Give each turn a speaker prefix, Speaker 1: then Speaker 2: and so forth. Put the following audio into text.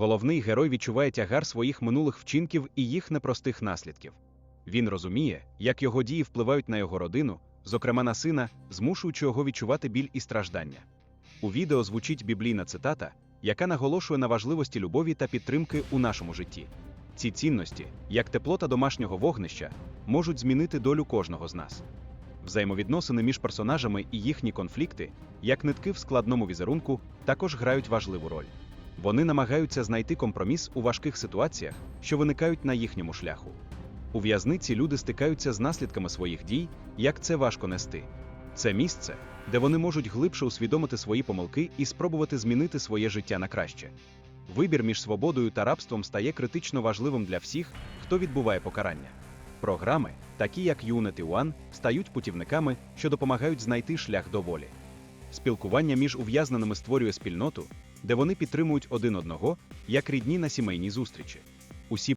Speaker 1: Головний герой відчуває тягар своїх минулих вчинків і їх непростих наслідків. Він розуміє, як його дії впливають на його родину, зокрема на сина, змушуючи його відчувати біль і страждання. У відео звучить біблійна цитата, яка наголошує на важливості любові та підтримки у нашому житті. Ці цінності, як тепло та домашнього вогнища, можуть змінити долю кожного з нас. Взаємовідносини між персонажами і їхні конфлікти, як нитки в складному візерунку, також грають важливу роль. Вони намагаються знайти компроміс у важких ситуаціях, що виникають на їхньому шляху. У в'язниці люди стикаються з наслідками своїх дій, як це важко нести. Це місце, де вони можуть глибше усвідомити свої помилки і спробувати змінити своє життя на краще. Вибір між свободою та рабством стає критично важливим для всіх, хто відбуває покарання. Програми, такі як Unity One, стають путівниками, що допомагають знайти шлях до волі. Спілкування між ув'язненими створює спільноту, де вони підтримують один одного, як рідні на сімейній зустрічі. Усі